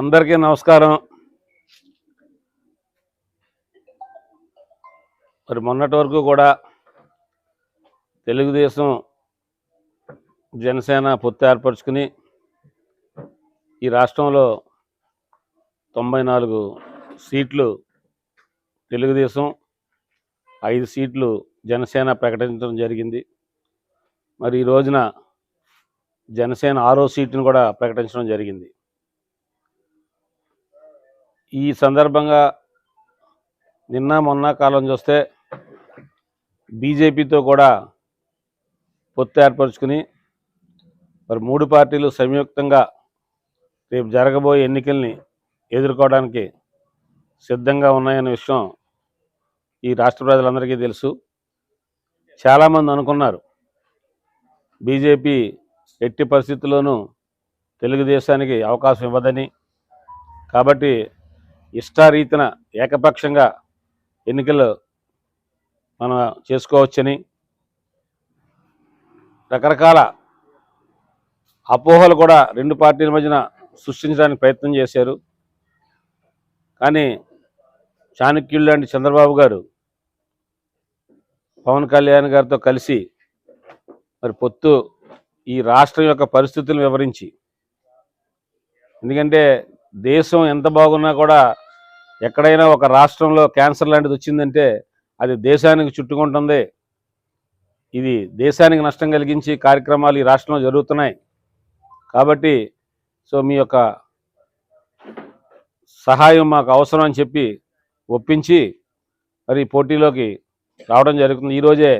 అందరికీ నమస్కారం. మరి మొన్నటి వరకు కూడా తెలుగుదేశం జనసేన పొత్తు ఏర్పరచుకుని ఈ రాష్ట్రంలో తొంభై నాలుగు సీట్లు తెలుగుదేశం ఐదు సీట్లు జనసేన ప్రకటించడం జరిగింది. మరి ఈ రోజున జనసేన ఆరో సీటును కూడా ప్రకటించడం జరిగింది. ఈ సందర్భంగా నిన్న మొన్న కాలం చూస్తే బీజేపీతో కూడా పొత్తు ఏర్పరచుకుని మరి మూడు పార్టీలు సంయుక్తంగా రేపు జరగబోయే ఎన్నికల్ని ఎదుర్కోవడానికి సిద్ధంగా ఉన్నాయనే విషయం ఈ రాష్ట్ర ప్రజలందరికీ తెలుసు. చాలామంది అనుకున్నారు బీజేపీ ఎట్టి పరిస్థితుల్లోనూ తెలుగుదేశానికి అవకాశం ఇవ్వదని. కాబట్టి ఇష్టారీతిన ఏకపక్షంగా ఎన్నికలు మనం చేసుకోవచ్చని రకరకాల అపోహలు కూడా రెండు పార్టీల మధ్యన సృష్టించడానికి ప్రయత్నం చేశారు. కానీ చాణక్యులు లాంటి చంద్రబాబు గారు పవన్ కళ్యాణ్ గారితో కలిసి మరి పొత్తు ఈ రాష్ట్రం యొక్క పరిస్థితులను వివరించి ఎందుకంటే దేశం ఎంత బాగున్నా కూడా ఎక్కడైనా ఒక రాష్ట్రంలో క్యాన్సర్ లాంటిది వచ్చిందంటే అది దేశానికి చుట్టుకుంటుంది. ఇది దేశానికి నష్టం కలిగించి కార్యక్రమాలు ఈ రాష్ట్రంలో జరుగుతున్నాయి. కాబట్టి సో మీ యొక్క సహాయం మాకు అవసరం అని చెప్పి ఒప్పించి మరి పోటీలోకి రావడం జరుగుతుంది. ఈరోజే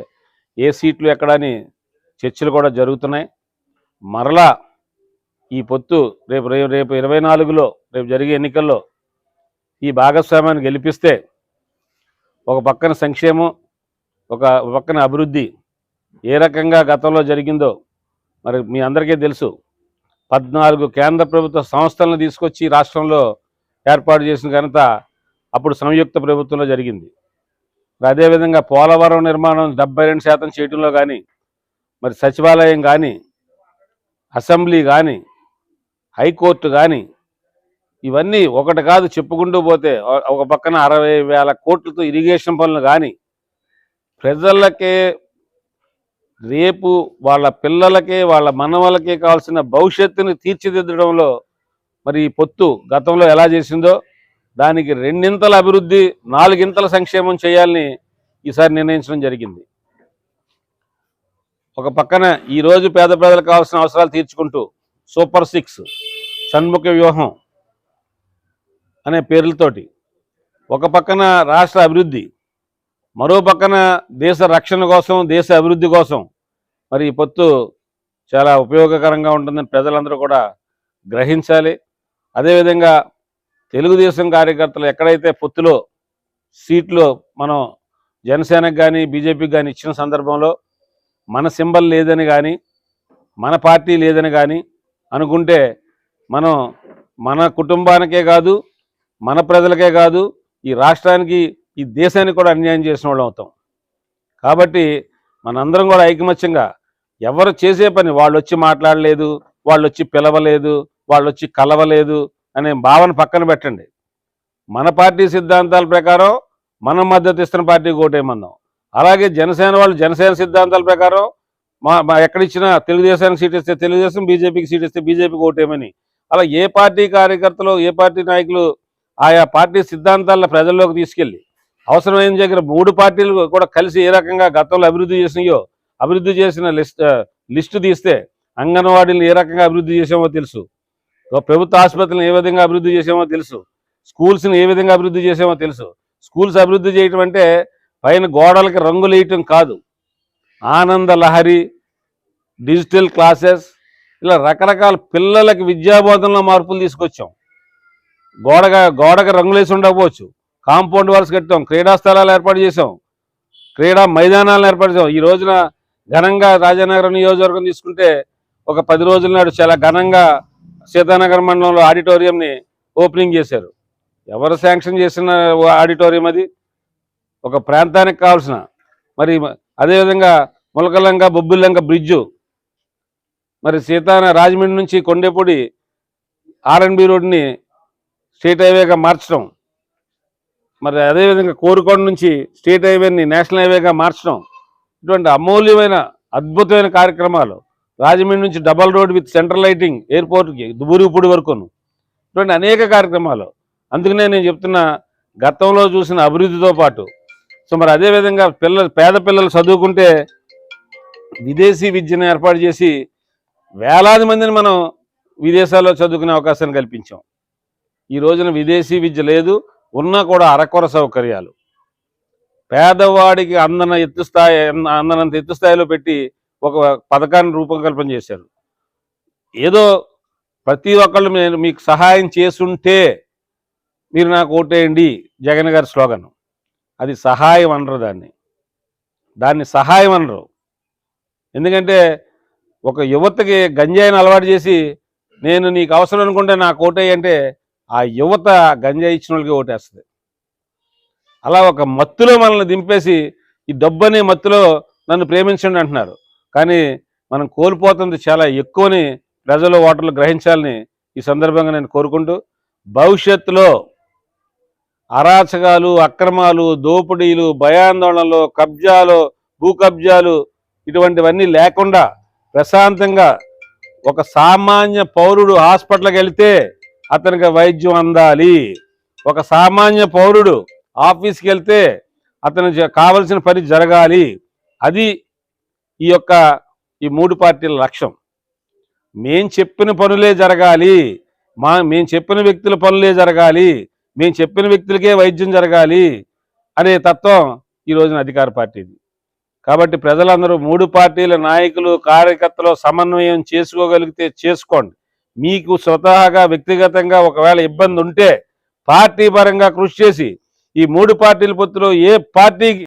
ఏ సీట్లు ఎక్కడని చర్చలు కూడా జరుగుతున్నాయి. మరలా ఈ పొత్తు రేపు రేపు రేపు ఇరవై నాలుగులో రేపు జరిగే ఎన్నికల్లో ఈ భాగస్వామ్యాన్ని గెలిపిస్తే ఒక పక్కన సంక్షేమం ఒక పక్కన అభివృద్ధి ఏ రకంగా గతంలో జరిగిందో మరి మీ అందరికీ తెలుసు. పద్నాలుగు కేంద్ర ప్రభుత్వ సంస్థలను తీసుకొచ్చి రాష్ట్రంలో ఏర్పాటు చేసిన ఘనత అప్పుడు సంయుక్త ప్రభుత్వంలో జరిగింది. అదేవిధంగా పోలవరం నిర్మాణం డెబ్బై రెండు శాతం చేయడంలో కానీ మరి సచివాలయం కానీ అసెంబ్లీ కానీ హైకోర్టు కానీ ఇవన్నీ ఒకటి కాదు చెప్పుకుంటూ పోతే ఒక పక్కన అరవై వేల కోట్లతో ఇరిగేషన్ పనులు కానీ ప్రజలకే రేపు వాళ్ళ పిల్లలకే వాళ్ళ మనవలకే కావాల్సిన భవిష్యత్తుని తీర్చిదిద్దడంలో మరి ఈ పొత్తు గతంలో ఎలా చేసిందో దానికి రెండింతల అభివృద్ధి నాలుగింతల సంక్షేమం చేయాలని ఈసారి నిర్ణయించడం జరిగింది. ఒక పక్కన ఈరోజు పేద ప్రజలకు కావాల్సిన అవసరాలు తీర్చుకుంటూ సూపర్ సిక్స్ షణ్ముఖ వ్యూహం అనే పేర్లతోటి. ఒక పక్కన రాష్ట్ర అభివృద్ధి మరో పక్కన దేశ రక్షణ కోసం దేశ అభివృద్ధి కోసం. మరి ఈ పొత్తు చాలా ఉపయోగకరంగా ఉంటుందని ప్రజలందరూ కూడా గ్రహించాలి. అదేవిధంగా తెలుగుదేశం కార్యకర్తలు ఎక్కడైతే పొత్తులో సీట్లు మనం జనసేనకు కానీ బీజేపీకి కానీ ఇచ్చిన సందర్భంలో మన సింబల్ లేదని కానీ మన పార్టీ లేదని కానీ అనుకుంటే మనం మన కుటుంబానికే కాదు మన ప్రజలకే కాదు ఈ రాష్ట్రానికి ఈ దేశానికి కూడా అన్యాయం చేసిన వాళ్ళం అవుతాం. కాబట్టి మనందరం కూడా ఐకమత్యంగా ఎవరు చేసే పని వాళ్ళు వచ్చి మాట్లాడలేదు వాళ్ళు వచ్చి పిలవలేదు వాళ్ళు వచ్చి కలవలేదు అనే భావన పక్కన పెట్టండి. మన పార్టీ సిద్ధాంతాల ప్రకారం మనం మద్దతు ఇస్తున్న పార్టీకి ఓటేయమందాం అలాగే జనసేన వాళ్ళు జనసేన సిద్ధాంతాల ప్రకారం మా మా ఎక్కడిచ్చినా తెలుగుదేశానికి సీట్ ఇస్తే తెలుగుదేశం బీజేపీకి సీట్ ఇస్తే బీజేపీకి ఓటేయమని అలా ఏ పార్టీ కార్యకర్తలు ఏ పార్టీ నాయకులు ఆయా పార్టీ సిద్ధాంతాలను ప్రజల్లోకి తీసుకెళ్ళి అవసరమైన దగ్గర మూడు పార్టీలు కూడా కలిసి ఏ రకంగా గతంలో అభివృద్ధి చేసినాయో అభివృద్ధి చేసిన లిస్ట్ లిస్టు తీస్తే అంగన్వాడీలను ఏ రకంగా అభివృద్ధి చేసామో తెలుసు. ప్రభుత్వ ఆసుపత్రులను ఏ విధంగా అభివృద్ధి చేసామో తెలుసు. స్కూల్స్ని ఏ విధంగా అభివృద్ధి చేసామో తెలుసు. స్కూల్స్ అభివృద్ధి చేయటం అంటే పైన గోడలకి రంగులు వేయటం కాదు. ఆనంద లహరి డిజిటల్ క్లాసెస్ ఇలా రకరకాల పిల్లలకి విద్యాబోధనలో మార్పులు తీసుకొచ్చాం. గోడగా గోడకి రంగులేసి ఉండకపోవచ్చు. కాంపౌండ్ వాల్స్ కట్టాం క్రీడా స్థలాలు ఏర్పాటు చేసాం క్రీడా మైదానాలను ఏర్పాటు చేసాం ఈ రోజున ఘనంగా రాజానగరం నియోజకవర్గం తీసుకుంటే ఒక పది రోజుల నాడు చాలా ఘనంగా సీతానగర్ మండలంలో ఆడిటోరియంని ఓపెనింగ్ చేశారు. ఎవరు శాంక్షన్ చేసిన ఆడిటోరియం అది? ఒక ప్రాంతానికి కావాల్సిన మరి అదేవిధంగా ములకలంక బొబ్బిలంక బ్రిడ్జు. మరి సీతాన రాజమండ్రి నుంచి కొండేపూడి ఆర్ఎన్బి రోడ్ని స్టేట్ హైవేగా మార్చడం. మరి అదేవిధంగా కోరుకొండ నుంచి స్టేట్ హైవేని నేషనల్ హైవేగా మార్చడం. ఇటువంటి అమూల్యమైన అద్భుతమైన కార్యక్రమాలు. రాజమండ్రి నుంచి double road with central lighting ఎయిర్పోర్ట్కి దుబూరిపూడి వరకును. ఇటువంటి అనేక కార్యక్రమాలు. అందుకనే నేను చెప్తున్నా గతంలో చూసిన అభివృద్ధితో పాటు. సో మరి అదేవిధంగా పిల్లలు పేద పిల్లలు చదువుకుంటే విదేశీ విద్యను ఏర్పాటు చేసి వేలాది మందిని మనం విదేశాల్లో చదువుకునే అవకాశాన్ని కల్పించాం. ఈ రోజున విదేశీ విద్య లేదు ఉన్నా కూడా అరకొర సౌకర్యాలు. పేదవాడికి అందన ఎత్తు స్థాయి అందనంత ఎత్తు స్థాయిలో పెట్టి ఒక పథకాన్ని రూపకల్పన చేశారు. ఏదో ప్రతి ఒక్కళ్ళు నేను మీకు సహాయం చేసుంటే మీరు నాకు ఓటేయండి జగన్ గారి స్లోగన్. అది సహాయం అనరు దాన్ని. దాన్ని సహాయం అనరు. ఎందుకంటే ఒక యువతకి గంజాయిని అలవాటు చేసి నేను నీకు అవసరం అనుకుంటే నాకు ఓటేయి అంటే ఆ యువత గంజాయి ఇచ్చిన వాళ్ళకి ఓటేస్తుంది. అలా ఒక మత్తులో మనల్ని దింపేసి ఈ డబ్బు అనే మత్తులో నన్ను ప్రేమించండి అంటున్నారు. కానీ మనం కోల్పోతుంది చాలా ఎక్కువని ప్రజలు ఓటర్లు గ్రహించాలని ఈ సందర్భంగా నేను కోరుకుంటూ భవిష్యత్తులో అరాచకాలు అక్రమాలు దోపిడీలు భయాందోళనలు కబ్జాలు భూ కబ్జాలు ఇటువంటివన్నీ లేకుండా ప్రశాంతంగా ఒక సామాన్య పౌరుడు హాస్పిటల్కి వెళితే అతనికి వైద్యం అందాలి. ఒక సామాన్య పౌరుడు ఆఫీస్కి వెళ్తే అతనికి కావలసిన పని జరగాలి. అది ఈ యొక్క ఈ మూడు పార్టీల లక్ష్యం. మేం చెప్పిన పనులే జరగాలి. మా మేము చెప్పిన వ్యక్తుల పనులే జరగాలి. మేము చెప్పిన వ్యక్తులకే వైద్యం జరగాలి అనే తత్వం ఈ రోజున అధికార పార్టీది. కాబట్టి ప్రజలందరూ మూడు పార్టీల నాయకులు కార్యకర్తలు సమన్వయం చేసుకోగలిగితే చేసుకోండి. మీకు స్వతహాగా వ్యక్తిగతంగా ఒకవేళ ఇబ్బంది ఉంటే పార్టీ పరంగా కృషి చేసి ఈ మూడు పార్టీల పొత్తులో ఏ పార్టీకి